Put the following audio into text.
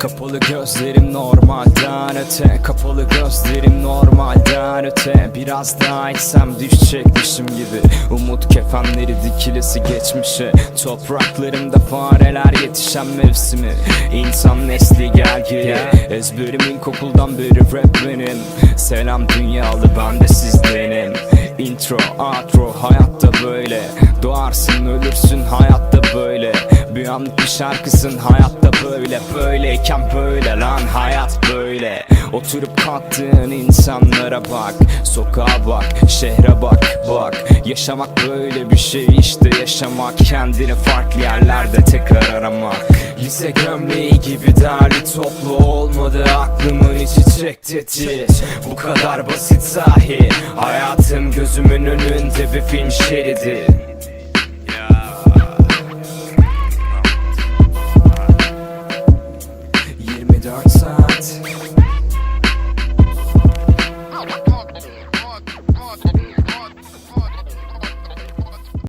Kapalı gözlerim normalden öte Kapalı gözlerim normalden öte. Biraz daha içsem düşecekmişim gibi. Umut kefenleri dikilesi geçmişe. Topraklarımda fareler yetişen mevsimi. İnsan nesli gel geri. Ezberim ilkokuldan beri rap benim. Selam dünyalı ben de sizdenim. Intro, outro hayatta böyle. Doğarsın ölürsün hayatta böyle Bir anlık bir şarkısın. Hayatta böyle Böyleyken böyle lan. Hayat böyle. Oturup kalktığın insanlara bak. Sokağa bak, şehre bak, bak. Yaşamak böyle bir şey işte. Yaşamak Kendini farklı yerlerde tekrar aramak. Lise gömleği gibi derli toplu olmadı. Aklımın içi çekti tir Bu kadar basit sahi. Hayatım gözümün önünde bir film şeridi dark side